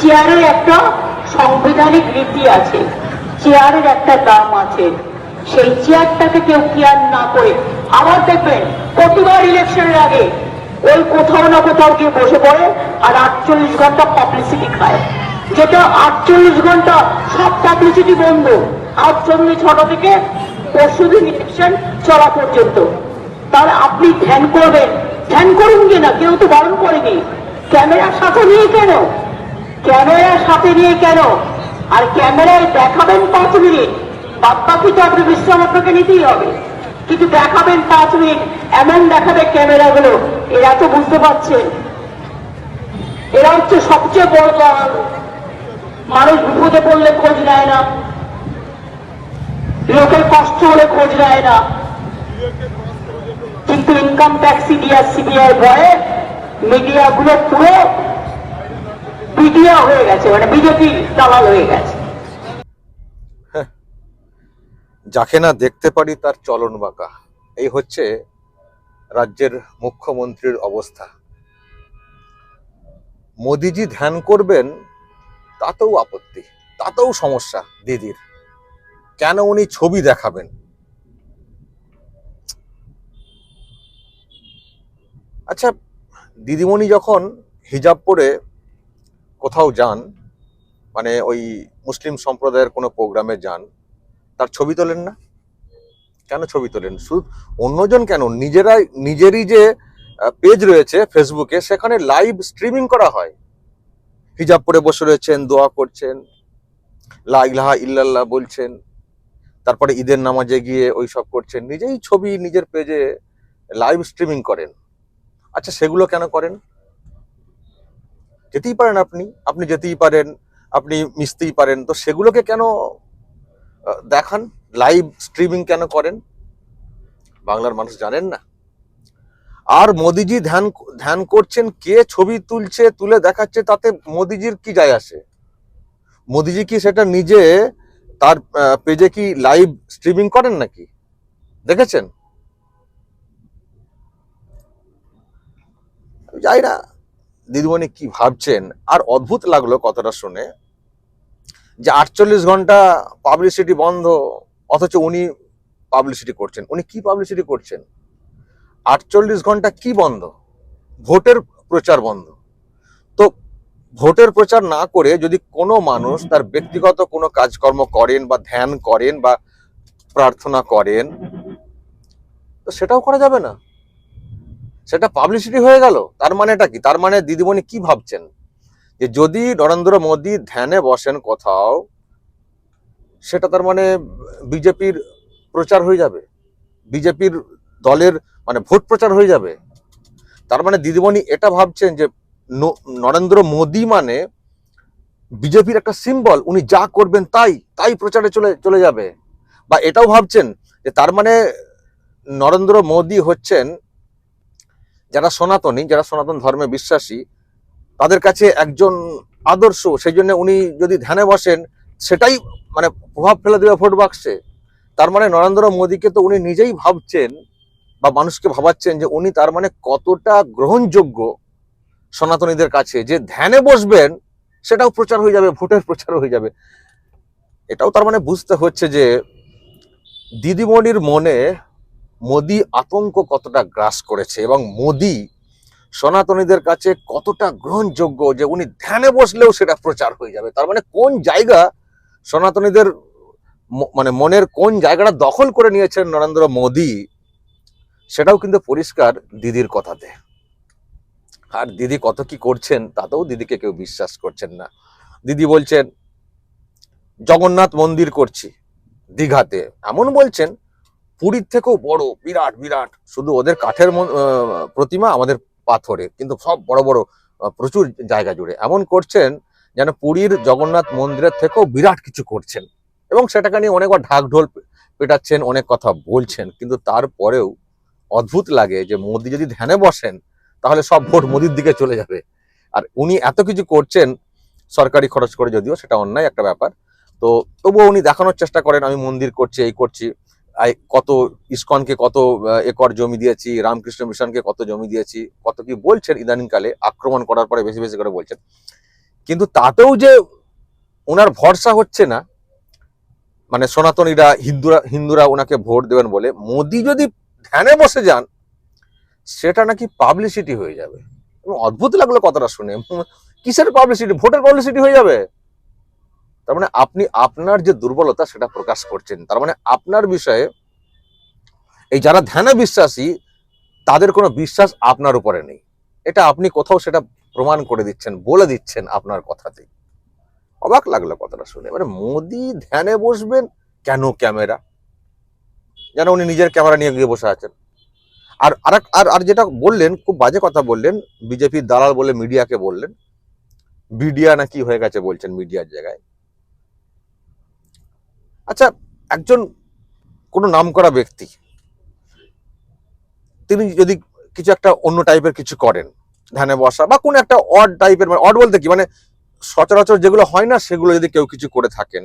চেয়ারের একটা সাংবিধানিক রীতি আছে। চেয়ারের একটা দাম আছে। সেই চেয়ারটাকে কেউ কেয়ার না করে, আবার দেখবেন প্রতিবার ইলেকশনের আগে ওই কোথাও না কোথাও গিয়ে বসে পড়ে আর আটচল্লিশ ঘণ্টা পাবলিসিটি খায়। যেটা আটচল্লিশ ঘণ্টা সব পাবলিসিটি বন্ধ। আজ সন্ধ্যে ছটা থেকে পরশুদিন ইলেকশন চলা পর্যন্ত। তাহলে আপনি ধ্যান করবেন। ধ্যান করুন কি না? কেউ তো বারণ করেনি। ক্যামেরার সাথে নিয়ে কেন? ক্যামেরার সাথে নিয়ে কেন? আর ক্যামেরায় দেখাবেন পাঁচ মিনিট। বাদ বাকি তো আপনি বিশ্রাম আপনাকে নিতেই হবে। কিন্তু দেখাবেন পাঁচ মিনিট, এমন দেখাবে ক্যামেরাগুলো। এরা তো বুঝতে পারছেন। এরা হচ্ছে সবচেয়ে বড় দল মানুষ বিপদে পড়লে খোঁজ নেয় না। লোকের কষ্ট হলে খোঁজ নেয় না। কিন্তু ইনকাম ট্যাক্স সিডিআর সিবিআই ভয়ে মিডিয়া গুলো পুরো পিডিয়া হয়ে গেছে মানে বিজেপি দালাল হয়ে গেছে। যাকে না দেখতে পারি তার চলন বাঁকা। এই হচ্ছে রাজ্যের মুখ্যমন্ত্রীর অবস্থা। মোদিজি ধ্যান করবেন, তাতেও আপত্তি, তাতেও সমস্যা দিদির। কেন উনি ছবি দেখাবেন? আচ্ছা দিদিমণি যখন হিজাব পরে কোথাও যান মানে ওই মুসলিম সম্প্রদায়ের কোনো প্রোগ্রামে যান, তার ছবি তোলেন না? কেন ছবি তোলেন? শুধু অন্যজন কেন? নিজেরাই, নিজেরই যে পেজ রয়েছে ফেসবুকে সেখানে লাইভ স্ট্রিমিং করা হয়। হিজাব পরে বসে রয়েছেন, দোয়া করছেন, লা ইলাহা ইল্লাল্লাহ বলছেন, তারপরে ঈদের নামাজে গিয়ে ওই সব করছেন, নিজেই ছবি নিজের পেজে লাইভ স্ট্রিমিং করেন। আচ্ছা সেগুলো কেন করেন? যেতেই পারেন আপনি আপনি যেতেই পারেন, আপনি মিশতেই পারেন। তো সেগুলোকে কেন দেখান? লাইভ স্ট্রিমিং কেন করেন? বাংলার মানুষ জানেন না। আর মোদিজি ধ্যান ধ্যান করছেন কে ছবি তুলছে, তুলে দেখাচ্ছে, তাতে মোদিজির কি যায় আসে? মোদিজি কি সেটা নিজে তার পেজে কি লাইভ স্ট্রিমিং করেন নাকি? দেখেছেন? যাই না। দিদিমণি কি ভাবছেন? আর অদ্ভুত লাগল কথাটা শুনে যে আটচল্লিশ ঘণ্টা পাবলিসিটি বন্ধ, অথচ উনি পাবলিসিটি করছেন। উনি কি পাবলিসিটি করছেন? আটচল্লিশ ঘণ্টা কি বন্ধ? ভোটের প্রচার বন্ধ। তো ভোটের প্রচার না করে যদি কোনো মানুষ তার ব্যক্তিগত কোনো কাজকর্ম করেন বা ধ্যান করেন বা প্রার্থনা করেন, তো সেটাও করা যাবে না। সেটা পাবলিসিটি হয়ে গেল। তার মানেটা কি? তার মানে দিদিমণি কি ভাবছেন? যে যদি নরেন্দ্র মোদী ধ্যানে বসেন কোথাও, সেটা তার মানে বিজেপির প্রচার হয়ে যাবে। বিজেপির দলের মানে ভোট প্রচার হয়ে যাবে। তার মানে দিদিমণি এটা ভাবছেন যে নরেন্দ্র মোদী মানে বিজেপির একটা সিম্বল উনি যা করবেন তাই তাই প্রচারে চলে চলে যাবে। বা এটাও ভাবছেন যে তার মানে নরেন্দ্র মোদী হচ্ছেন যারা সনাতনী, যারা সনাতন ধর্মে বিশ্বাসী, তাদের কাছে একজন আদর্শ সেই জন্য উনি যদি ধ্যানে বসেন, সেটাই মানে প্রভাব ফেলে দেবে ভোট বাক্সে। তার মানে নরেন্দ্র মোদীকে তো উনি নিজেই ভাবছেন বা মানুষকে ভাবাচ্ছেন যে উনি তার মানে কতটা গ্রহণযোগ্য সনাতনীদের কাছে। যে ধ্যানে বসবেন, সেটাও প্রচার হয়ে যাবে, ভোটের প্রচার হয়ে যাবে। এটাও তার মানে বুঝতে হচ্ছে যে দিদিমণির মনে মোদি আতঙ্ক কতটা গ্রাস করেছে এবং মোদি সনাতনীদের কাছে কতটা গ্রহণযোগ্য যে উনি ধ্যানে বসলেও সেটা প্রচার হয়ে যাবে? তার মানে কোন জায়গা সনাতনীদের মানে মনের কোন জায়গাটা দখল করে নিয়েছেন নরেন্দ্র মোদি, সেটাও কিন্তু পরিষ্কার দিদির কথাতে। আর দিদি কত কি করছেন তাতেও দিদিকে কেউ বিশ্বাস করছেন না। দিদি বলছেন, জগন্নাথ মন্দির করছি দীঘাতে। এমন বলছেন পুরীর থেকেও বড়, বিরাট বিরাট। শুধু ওদের কাঠের প্রতিমা আমাদের পাথরের কিন্তু সব বড় বড় প্রচুর জায়গা জুড়ে। এমন করছেন যেন পুরীর জগন্নাথ মন্দিরের থেকেও বিরাট কিছু করছেন। এবং সেটাকে নিয়ে অনেকবার ঢাক ঢোল পেটাচ্ছেন, অনেক কথা বলছেন, কিন্তু তারপরেও অদ্ভুত লাগে যে মোদি যদি ধ্যানে বসেন, তাহলে সব ভোট মোদির দিকে চলে যাবে। আর উনি এত কিছু করছেন, সরকারি খরচ করে যদিও সেটা অন্যায় একটা ব্যাপার। তো তবুও উনি দেখানোর চেষ্টা করেন, আমি মন্দির করছি, এই করছি। কত ইসকনকে কত একর জমি দিয়েছি, রামকৃষ্ণ মিশনকে কত জমি দিয়েছি, কত কি বলছেন ইদানিংকালে, আক্রমণ করার পরে বেশি বেশি করে বলছেন। কিন্তু তাতেও যে ওনার ভরসা হচ্ছে না মানে সনাতনীরা, হিন্দুরা হিন্দুরা ওনাকে ভোট দেবেন বলে, মোদি যদি ধ্যানে বসে যান, সেটা নাকি পাবলিসিটি হয়ে যাবে। এবং অদ্ভুত লাগল কথাটা শুনে। কিসের পাবলিসিটি ভোটের পাবলিসিটি হয়ে যাবে? তার মানে আপনি আপনার যে দুর্বলতা সেটা প্রকাশ করছেন। তার মানে আপনার বিষয়ে এই যারা ধ্যানে বিশ্বাসী, তাদের কোনো বিশ্বাস আপনার উপরে নেই। এটা আপনি কোথাও সেটা প্রমাণ করে দিচ্ছেন, বলে দিচ্ছেন আপনার কথাতেই। অবাক লাগল কথাটা শুনে। মানে মোদি ধ্যানে বসবেন কেন ক্যামেরা? যেন উনি নিজের ক্যামেরা নিয়ে গিয়ে বসে আছেন। আর আর আর যেটা বললেন, খুব বাজে কথা বললেন, বিজেপির দালাল বলে মিডিয়াকে বললেন। মিডিয়া না কি হয়ে গেছে বলছেন মিডিয়ার জায়গায়। আচ্ছা একজন কোনো নামকরা ব্যক্তি, তিনি যদি কিছু একটা অন্য টাইপের কিছু করেন, ধ্যানে বসা বা কোনো একটা অড টাইপের মানে অড বলতে কি মানে সচরাচর যেগুলো হয় না, সেগুলো যদি কেউ কিছু করে থাকেন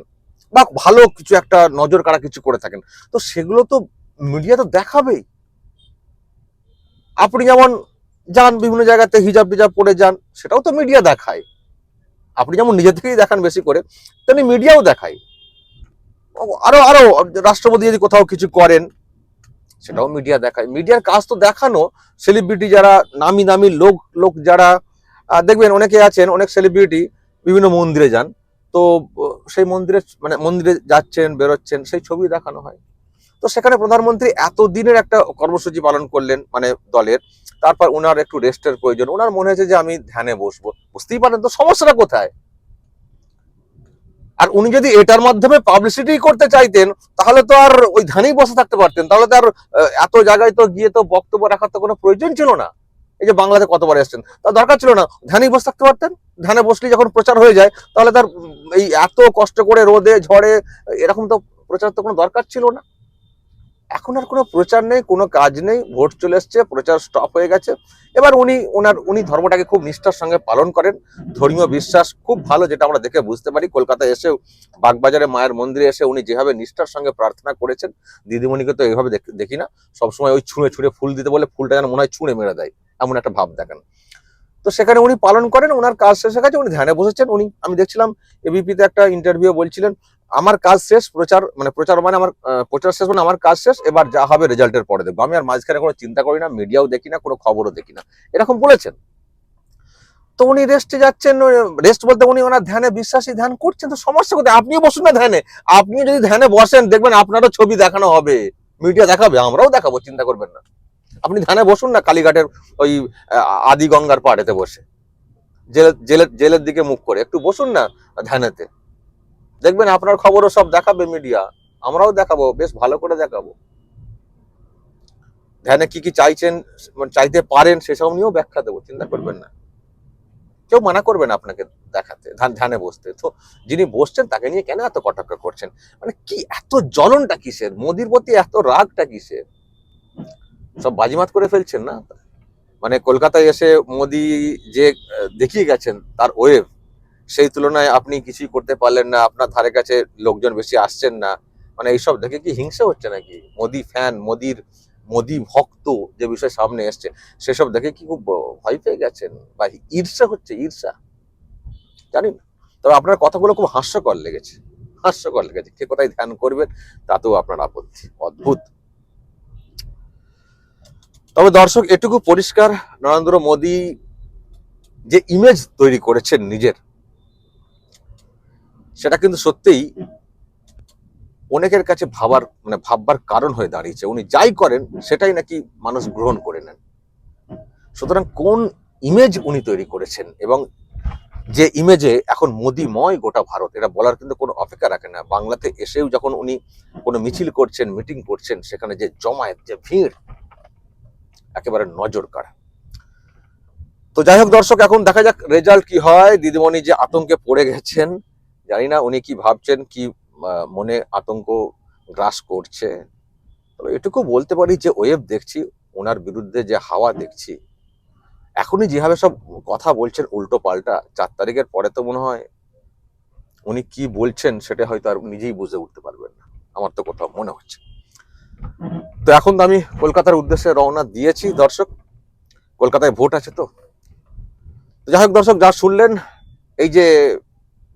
বা ভালো কিছু একটা নজর কাড়া কিছু করে থাকেন, তো সেগুলো তো মিডিয়া তো দেখাবেই। আপনি যেমন যান বিভিন্ন জায়গাতে, হিজাব টিজাব পরে যান, সেটাও তো মিডিয়া দেখায়। আপনি যেমন নিজে থেকেই দেখান বেশি করে, তেমনি মিডিয়াও দেখায়। আরও আরও রাষ্ট্রপতি যদি কোথাও কিছু করেন, সেটাও মিডিয়া দেখায়। মিডিয়ার কাজ তো দেখানো সেলিব্রিটি যারা, নামি দামি লোক লোক যারা দেখবেন অনেকে আছেন, অনেক সেলিব্রিটি বিভিন্ন মন্দিরে যান। তো, সেই মন্দিরে মানে মন্দিরে যাচ্ছেন, বেরোচ্ছেন, সেই ছবি দেখানো হয়। তো সেখানে প্রধানমন্ত্রী এত দিনের একটা কর্মসূচি পালন করলেন মানে দলের। তারপর ওনার একটু রেস্টের প্রয়োজন। ওনার মনে হয়েছে যে আমি ধ্যানে বসবো। বুঝতেই পারেন তো সমস্যাটা কোথায়? আর উনি যদি এটার মাধ্যমে পাবলিসিটি করতে চাইতেন, তাহলে তো আর ওই ধানেই বসে থাকতে পারতেন। তাহলে তো আর এত জায়গায় তো গিয়ে তো বক্তব্য রাখার তো কোনো প্রয়োজন ছিল না। এই যে বাংলাতে কতবার এসছেন তার দরকার ছিল না। ধ্যানেই বসে থাকতে পারতেন। ধ্যানে বসলে যখন প্রচার হয়ে যায়, তাহলে তার এই এত কষ্ট করে রোদে ঝড়ে, এরকম তো প্রচার তো কোনো দরকার ছিল না। এখন আর কোনো প্রচার নেই, কোনো কাজ নেই, ভোট চলে এসছে, প্রচার স্টপ হয়ে গেছে। এবার উনি ওনার উনি ধর্মটাকে খুব নিষ্ঠার সঙ্গে পালন করেন। ধর্মীয় বিশ্বাস খুব ভালো, যেটা আমরা দেখে বুঝতে পারি। কলকাতায় এসেও বাগবাজারে মায়ের মন্দিরে এসে উনি যেভাবে নিষ্ঠার সঙ্গে প্রার্থনা করেছেন, দিদিমণিকে তো এইভাবে দেখ- না। সবসময় ওই ছুঁড়ে ছুঁড়ে ফুল দিতে বলে ফুলটা যেন মনে হয় ছুঁড়ে মেরে দেয়, এমন একটা ভাব দেখান। তো সেখানে উনি পালন করেন ওনার কাজ শেষ গেছে, উনি ধ্যানে বসেছেন। উনি, আমি দেখছিলাম এবিপিতে একটা ইন্টারভিউ বলছিলেন আমার কাজ শেষ, প্রচার মানে প্রচার মানে আমার প্রচার শেষ মানে আমার কাজ শেষ, এবার যা হবে রেজাল্টের পরে দেখব। আমি আর মাঝখানে কোনো চিন্তা করি না মিডিয়াও দেখি না, কোনো খবরও দেখি না। এরকম বলেছেন। তো উনি রেস্টে যাচ্ছেন রেস্ট বলতে উনি ওনার ধ্যানে বিশ্বাসী, ধ্যান করছেন। তো সমস্যা কোথায়? আপনিও বসুন না ধ্যানে। আপনি যদি ধ্যানে বসেন, দেখবেন আপনারও ছবি দেখানো হবে। মিডিয়া দেখাবে, আমরাও দেখাবো, চিন্তা করবেন না। আপনি ধ্যানে বসুন না, কালীঘাটের ওই আদি গঙ্গার পাড়েতে বসে। জেলের জেলের জেলের দিকে মুখ করে, একটু বসুন না ধ্যানেতে। দেখবেন আপনার খবরও সব দেখাবে মিডিয়া আমরাও দেখাবো, বেশ ভালো করে দেখাবো। ধ্যানে কি কি চাইছেন মানে চাইতে পারেন, সেসব নিয়েও ব্যাখ্যা দেবো, চিন্তা করবেন না। কেউ মানা করবে না আপনাকে দেখাতে, ধ্যানে বসতে। তো যিনি বসছেন, তাকে নিয়ে কেন এত কটাক্ষ করছেন? মানে কি এত জ্বলনটা কিসের? মোদির প্রতি এত রাগটা কিসের? সব বাজিমাত করে ফেলছেন না? মানে কলকাতায় এসে মোদি যে দেখিয়ে গেছেন, তার ওয়েভ সেই তুলনায় আপনি কিছুই করতে পারলেন না, আপনার ধারে কাছে লোকজন বেশি আসছেন না। মানে এইসব দেখে কি হিংসা হচ্ছে নাকি? মোদি ফ্যান মোদির, মোদি ভক্ত যে বিষয় সামনে এসছে, সেসব দেখে কি খুব ভয় পেয়ে গেছেন? বা ঈর্ষা হচ্ছে, ঈর্ষা। জানি না। তবে আপনার কথাগুলো খুব হাস্যকর লেগেছে। হাস্যকর লেগেছে। কে কোথায় ধ্যান করবেন, তাতেও আপনার আপত্তি। অদ্ভুত। তবে দর্শক, এটুকু পরিষ্কার। নরেন্দ্র মোদী যে ইমেজ তৈরি করেছেন নিজের সেটা কিন্তু সত্যিই অনেকের কাছে ভাবার মানে ভাববার কারণ হয়ে দাঁড়িয়েছে। উনি যাই করেন, সেটাই নাকি মানুষ গ্রহণ করে নেন। সুতরাং কোন ইমেজ উনি তৈরি করেছেন এবং যে ইমেজে এখন মোদিময় গোটা ভারত, এটা বলার কিন্তু কোনো অপেক্ষা রাখে না। বাংলাতে এসেও যখন উনি কোনো মিছিল করছেন মিটিং করছেন, সেখানে যে জমায়েত, যে ভিড়, একেবারে নজর কাড়া তো যাই হোক দর্শক, এখন দেখা যাক রেজাল্ট কি হয়। দিদিমণি যে আতঙ্কে পড়ে গেছেন জানি না উনি কি ভাবছেন, কি মনে আতঙ্ক গ্রাস করছে। তবে এটুকু বলতে পারি যে ওয়েব দেখছি ওনার বিরুদ্ধে যে হাওয়া দেখছি, এখনই যেভাবে সব কথা বলছেন উল্টো পাল্টা, চার তারিখের পরে তো মনে হয় উনি কি বলছেন সেটা হয়তো আর নিজেই বুঝে উঠতে পারবেন না। আমার তো কোথাও মনে হচ্ছে। তো এখন তো আমি কলকাতার উদ্দেশ্যে রওনা দিয়েছি, দর্শক। কলকাতায় ভোট আছে তো যাই হোক দর্শক, যা শুনলেন, এই যে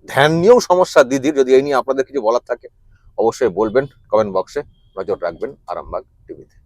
ধ্যান নিয়েও সমস্যা দিদির যদি এই নিয়ে আপনাদের কিছু বলার থাকে, অবশ্যই বলবেন কমেন্ট বক্সে নজর রাখবেন, আরামবাগ টিভিতে।